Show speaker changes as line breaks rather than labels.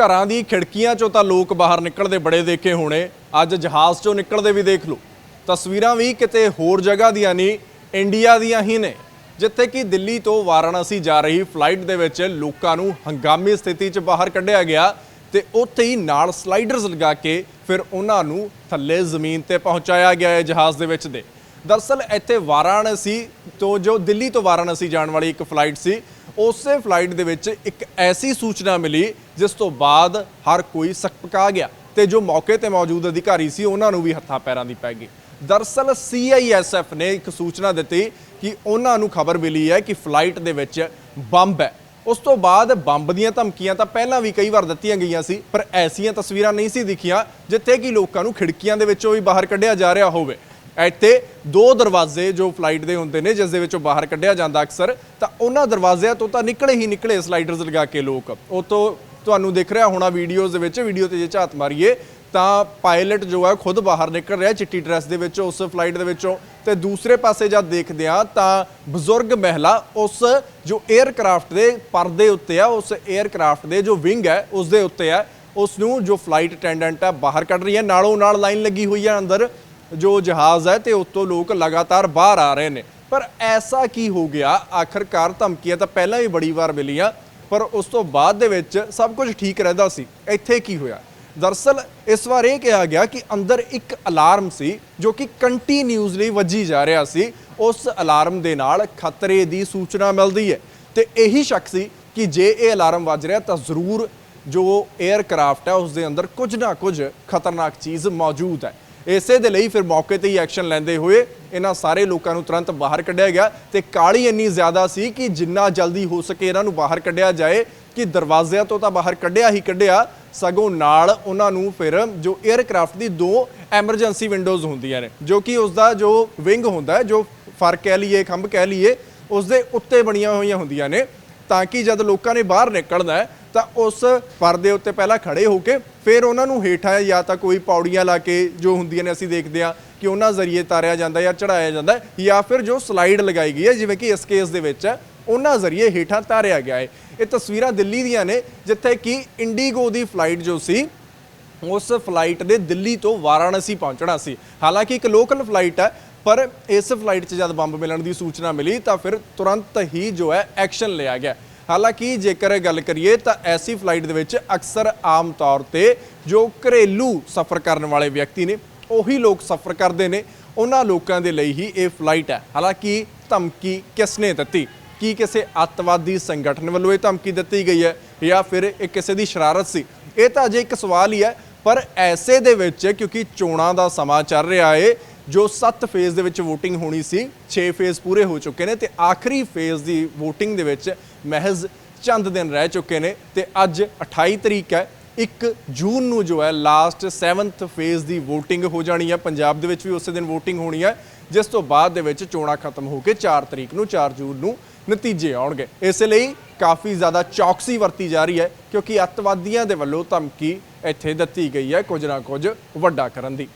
ਘਰਾਂ ਦੀ ਖਿੜਕੀਆਂ ਚੋਂ ਤਾਂ ਲੋਕ ਬਾਹਰ ਨਿਕਲਦੇ ਬੜੇ ਦੇਖੇ ਹੋਣੇ। ਅੱਜ ਜਹਾਜ਼ ਚੋਂ ਨਿਕਲਦੇ ਵੀ ਦੇਖ ਲਓ। ਤਸਵੀਰਾਂ ਵੀ ਕਿਤੇ ਹੋਰ ਜਗ੍ਹਾ ਦੀਆਂ ਨਹੀਂ, ਇੰਡੀਆ ਦੀਆਂ ਹੀ ਨੇ। ਜਿੱਥੇ ਕਿ ਦਿੱਲੀ ਤੋਂ ਵਾਰਾਣਸੀ ਜਾ ਰਹੀ ਫਲਾਈਟ ਦੇ ਵਿੱਚ ਲੋਕਾਂ ਨੂੰ ਹੰਗਾਮੀ ਸਥਿਤੀ 'ਚ ਬਾਹਰ ਕੱਢਿਆ ਗਿਆ ਤੇ ਉੱਥੇ ਹੀ ਨਾਲ ਸਲਾਈਡਰਸ ਲਗਾ ਕੇ ਫਿਰ ਉਹਨਾਂ ਨੂੰ ਥੱਲੇ ਜ਼ਮੀਨ ਤੇ ਪਹੁੰਚਾਇਆ ਗਿਆ ਹੈ ਜਹਾਜ਼ ਦੇ ਵਿੱਚ ਦੇ। ਦਰਅਸਲ ਇੱਥੇ ਵਾਰਾਣਸੀ ਤੋਂ ਜੋ ਦਿੱਲੀ ਤੋਂ ਵਾਰਾਣਸੀ ਜਾਣ ਵਾਲੀ ਇੱਕ ਫਲਾਈਟ ਸੀ ਉਸੇ ਫਲਾਈਟ ਦੇ ਵਿੱਚ ਇੱਕ ਐਸੀ ਸੂਚਨਾ ਮਿਲੀ ਜਿਸ ਤੋਂ ਬਾਅਦ ਹਰ ਕੋਈ ਸਕਪਕਾ ਗਿਆ ਤੇ ਜੋ ਮੌਕੇ ਤੇ ਮੌਜੂਦ ਅਧਿਕਾਰੀ ਸੀ, ਉਹਨਾਂ ਨੂੰ ਵੀ ਹੱਥਾਂ ਪੈਰਾਂ ਦੀ ਪੈ ਗਈ। ਦਰਅਸਲ ਸੀਆਈਐਸਐਫ ਨੇ ਇੱਕ ਸੂਚਨਾ ਦਿੱਤੀ ਕਿ ਉਹਨਾਂ ਨੂੰ ਖਬਰ ਮਿਲੀ ਹੈ ਕਿ ਫਲਾਈਟ ਦੇ ਵਿੱਚ ਬੰਬ ਹੈ। ਉਸ ਤੋਂ ਬਾਅਦ ਬੰਬ ਦੀਆਂ ਧਮਕੀਆਂ ਤਾਂ ਪਹਿਲਾਂ ਵੀ ਕਈ ਵਾਰ ਦਿੱਤੀਆਂ ਗਈਆਂ ਸੀ, ਪਰ ਐਸੀਆਂ ਤਸਵੀਰਾਂ ਨਹੀਂ ਸੀ ਦਿਖੀਆਂ ਜਿੱਥੇ ਕਿ ਲੋਕਾਂ ਨੂੰ ਖਿੜਕੀਆਂ ਦੇ ਵਿੱਚੋਂ ਵੀ ਬਾਹਰ ਕੱਢਿਆ ਜਾ ਰਿਹਾ ਹੋਵੇ। ਇੱਥੇ ਦੋ ਦਰਵਾਜ਼ੇ ਜੋ ਫਲਾਈਟ ਦੇ ਹੁੰਦੇ ਨੇ, ਜਿਸ ਦੇ ਵਿੱਚੋਂ ਬਾਹਰ ਕੱਢਿਆ ਜਾਂਦਾ ਅਕਸਰ, ਤਾਂ ਉਹਨਾਂ ਦਰਵਾਜ਼ਿਆਂ ਤੋਂ ਤਾਂ ਨਿਕਲੇ ਹੀ ਨਿਕਲੇ ਸਲਾਈਡਰਸ ਲਗਾ ਕੇ ਲੋਕ। ਉਹ ਤੋਂ ਤੁਹਾਨੂੰ ਦਿਖ ਰਿਹਾ ਹੋਣਾ ਵੀਡੀਓਜ਼ ਦੇ ਵਿੱਚ ਵੀਡੀਓ ਤੇ ਜੇ ਝਾਤ ਮਾਰੀਏ, ਤਾਂ ਪਾਇਲਟ ਜੋ ਹੈ ਖੁਦ ਬਾਹਰ ਨਿਕਲ ਰਿਹਾ ਚਿੱਟੀ ਡਰੈਸ ਦੇ ਵਿੱਚ, ਉਸ ਫਲਾਈਟ ਦੇ ਵਿੱਚੋਂ। ਤੇ ਦੂਸਰੇ ਪਾਸੇ ਜਦ ਦੇਖਦੇ ਆ ਤਾਂ ਬਜ਼ੁਰਗ ਮਹਿਲਾ ਉਸ ਜੋ 에ਅਰਕ੍ਰਾਫਟ ਦੇ ਪਰਦੇ ਉੱਤੇ ਆ, ਉਸ 에ਅਰਕ੍ਰਾਫਟ ਦੇ ਜੋ ਵਿੰਗ ਹੈ, ਉਸ ਦੇ ਉੱਤੇ ਆ, ਉਸ ਨੂੰ ਜੋ ਫਲਾਈਟ ਅਟੈਂਡੈਂਟ ਆ, ਬਾਹਰ ਕੱਢ ਰਹੀ ਹੈ। ਨਾਲੋਂ ਨਾਲ ਲਾਈਨ ਲੱਗੀ ਹੋਈ ਹੈ ਅੰਦਰ। ਜੋ ਜਹਾਜ਼ ਹੈ ਤੇ ਉੱਤੋਂ ਲੋਕ ਲਗਾਤਾਰ ਬਾਹਰ ਆ ਰਹੇ ਨੇ। ਪਰ ਐਸਾ ਕੀ ਹੋ ਗਿਆ? ਆਖਰਕਾਰ ਧਮਕੀਆਂ ਤਾਂ ਪਹਿਲਾਂ ਵੀ ਬੜੀ ਵਾਰ ਮਿਲੀਆਂ, ਪਰ ਉਸ ਤੋਂ ਬਾਅਦ ਦੇ ਵਿੱਚ ਸਭ ਕੁਝ ਠੀਕ ਰਹਿੰਦਾ ਸੀ। ਇੱਥੇ ਕੀ ਹੋਇਆ? ਦਰਅਸਲ ਇਸ ਵਾਰ ਇਹ ਕਿਹਾ ਗਿਆ ਕਿ ਅੰਦਰ ਇੱਕ ਅਲਾਰਮ ਸੀ, ਜੋ ਕਿ ਕੰਟੀਨਿਊਸਲੀ ਵੱਜੀ ਜਾ ਰਿਹਾ ਸੀ। ਉਸ ਅਲਾਰਮ ਦੇ ਨਾਲ ਖਤਰੇ ਦੀ ਸੂਚਨਾ ਮਿਲਦੀ ਹੈ ਤੇ ਇਹੀ ਸ਼ੱਕ ਸੀ ਕਿ ਜੇ ਇਹ ਅਲਾਰਮ ਵੱਜ ਰਿਹਾ ਤਾਂ ਜ਼ਰੂਰ ਜੋ 에ਅਰਕ੍ਰਾਫਟ ਹੈ, ਉਸ ਦੇ ਅੰਦਰ ਕੁਝ ਨਾ ਕੁਝ ਖਤਰਨਾਕ ਚੀਜ਼ ਮੌਜੂਦ ਹੈ। ਇਸੇ ਦੇ ਲਈ ਫਿਰ ਮੌਕੇ ਤੇ ਹੀ ਐਕਸ਼ਨ ਲੈਂਦੇ ਹੋਏ ਇਹਨਾਂ ਸਾਰੇ ਲੋਕਾਂ ਨੂੰ ਤੁਰੰਤ ਬਾਹਰ ਕੱਢਿਆ ਗਿਆ ਤੇ ਕਾਲੀ ਇੰਨੀ ਜ਼ਿਆਦਾ ਸੀ ਕਿ ਜਿੰਨਾ ਜਲਦੀ ਹੋ ਸਕੇ ਇਹਨਾਂ ਨੂੰ ਬਾਹਰ ਕੱਢਿਆ ਜਾਏ ਕਿ ਦਰਵਾਜ਼ਿਆਂ ਤੋਂ ਤਾਂ ਬਾਹਰ ਕੱਢਿਆ ਹੀ ਕੱਢਿਆ, ਸਗੋਂ ਨਾਲ ਉਹਨਾਂ ਨੂੰ ਫਿਰ ਜੋ 에ਅਰਕ੍ਰਾਫਟ ਦੀ ਦੋ ਐਮਰਜੈਂਸੀ ਵਿੰਡੋਜ਼ ਹੁੰਦੀਆਂ ਨੇ, ਜੋ ਕਿ ਉਸ ਦਾ ਜੋ ਵਿੰਗ ਹੁੰਦਾ ਜੋ ਫਰ ਕਹਿ ਲਈਏ, ਖੰਭ ਕਹਿ ਲਈਏ ਉਸ ਦੇ ਉੱਤੇ ਬਣੀਆਂ ਹੋਈਆਂ ਹੁੰਦੀਆਂ ਨੇ ਤਾਂ ਕਿ ਜਦ ਲੋਕਾਂ ਨੇ ਬਾਹਰ ਨਿਕਲਣਾ ਤਾਂ ਉਸ ਪਰਦੇ ਉੱਤੇ ਪਹਿਲਾਂ ਖੜੇ ਹੋ ਕੇ ਫਿਰ ਉਹਨਾਂ ਨੂੰ ਹੇਠਾਂ ਜਾਂ ਤਾਂ ਕੋਈ ਪੌੜੀਆਂ ਲਾ ਕੇ ਜੋ ਹੁੰਦੀਆਂ ਨੇ ਅਸੀਂ ਦੇਖਦੇ ਹਾਂ ਕਿ ਉਹਨਾਂ ਜ਼ਰੀਏ ਤਾਰਿਆ ਜਾਂਦਾ ਜਾਂ ਚੜਾਇਆ ਜਾਂਦਾ ਜਾਂ ਫਿਰ ਜੋ ਸਲਾਈਡ ਲਗਾਈ ਗਈ ਹੈ ਜਿਵੇਂ ਕਿ ਇਸ ਕੇਸ ਦੇ ਵਿੱਚ ਹੈ, ਉਹਨਾਂ ਜ਼ਰੀਏ ਹੇਠਾਂ ਤਾਰਿਆ ਗਿਆ ਹੈ। ਇਹ ਤਸਵੀਰਾਂ ਦਿੱਲੀ ਦੀਆਂ ਨੇ ਜਿੱਥੇ ਕਿ ਇੰਡੀਗੋ ਦੀ ਫਲਾਈਟ ਜੋ ਸੀ ਉਸ ਫਲਾਈਟ ਦੇ ਦਿੱਲੀ ਤੋਂ ਵਾਰਾਣਸੀ ਪਹੁੰਚਣਾ ਸੀ। ਹਾਲਾਂਕਿ ਇੱਕ ਲੋਕਲ ਫਲਾਈਟ ਹੈ ਪਰ ਇਸ ਫਲਾਈਟ 'ਚ ਜਦ ਬੰਬ ਮਿਲਣ ਦੀ ਸੂਚਨਾ ਮਿਲੀ ਤਾਂ ਫਿਰ ਤੁਰੰਤ ਹੀ ਜੋ ਹੈ ਐਕਸ਼ਨ ਲਿਆ ਗਿਆ। ਹਾਲਾਂਕਿ ਜੇਕਰ ਗੱਲ ਕਰੀਏ ਤਾਂ ਐਸੀ ਫਲਾਈਟ ਦੇ ਵਿੱਚ ਅਕਸਰ ਆਮ ਤੌਰ ਤੇ ਜੋ ਘਰੇਲੂ ਸਫ਼ਰ ਕਰਨ ਵਾਲੇ ਵਿਅਕਤੀ ਨੇ, ਉਹੀ ਲੋਕ ਸਫ਼ਰ ਕਰਦੇ ਨੇ। ਉਹਨਾਂ ਲੋਕਾਂ ਦੇ ਲਈ ਹੀ ਇਹ ਫਲਾਈਟ ਹੈ। ਹਾਲਾਂਕਿ ਧਮਕੀ ਕਿਸ ਨੇ ਦਿੱਤੀ? ਕੀ ਕਿਸੇ ਅੱਤਵਾਦੀ ਸੰਗਠਨ ਵੱਲੋਂ ਇਹ ਧਮਕੀ ਦਿੱਤੀ ਗਈ ਹੈ ਜਾਂ ਫਿਰ ਇਹ ਕਿਸੇ ਦੀ ਸ਼ਰਾਰਤ ਸੀ? ਇਹ ਤਾਂ ਅਜੇ ਇੱਕ ਸਵਾਲ ਹੀ ਹੈ, ਪਰ ਐਸੇ ਦੇ ਵਿੱਚ ਕਿਉਂਕਿ ਚੋਣਾਂ ਦਾ ਸਮਾਂ ਚੱਲ ਰਿਹਾ ਏ, ਜੋ 7 ਫੇਜ਼ ਦੇ ਵਿੱਚ VOTING ਹੋਣੀ ਸੀ 6 ਫੇਜ਼ ਪੂਰੇ ਹੋ ਚੁੱਕੇ ਨੇ ਤੇ ਆਖਰੀ ਫੇਜ਼ ਦੀ VOTING ਦੇ ਵਿੱਚ ਮਹਿਜ਼ ਚੰਦ ਦਿਨ ਰਹਿ ਚੁੱਕੇ ਨੇ ਤੇ ਅੱਜ 28 ਤਰੀਕ ਹੈ 1 ਜੂਨ ਨੂੰ ਜੋ ਹੈ ਲਾਸਟ 7th ਫੇਜ਼ ਦੀ VOTING ਹੋ ਜਾਣੀ ਹੈ। ਪੰਜਾਬ ਦੇ ਵਿੱਚ ਵੀ ਉਸੇ ਦਿਨ VOTING ਹੋਣੀ ਹੈ, ਜਿਸ ਤੋਂ ਬਾਅਦ ਦੇ ਵਿੱਚ ਚੋਣਾਂ ਖਤਮ ਹੋ ਕੇ 4 ਤਰੀਕ ਨੂੰ 4 ਜੂਨ ਨੂੰ ਨਤੀਜੇ ਆਉਣਗੇ। ਇਸ ਲਈ ਕਾਫੀ ਜ਼ਿਆਦਾ ਚੌਕਸੀ ਵਰਤੀ ਜਾ ਰਹੀ ਹੈ, ਕਿਉਂਕਿ ਅੱਤਵਾਦੀਆਂ ਦੇ ਵੱਲੋਂ ਧਮਕੀ ਇੱਥੇ ਦਿੱਤੀ ਗਈ ਹੈ ਕੁਝ ਨਾ ਕੁਝ ਵੱਡਾ ਕਰਨ ਦੀ।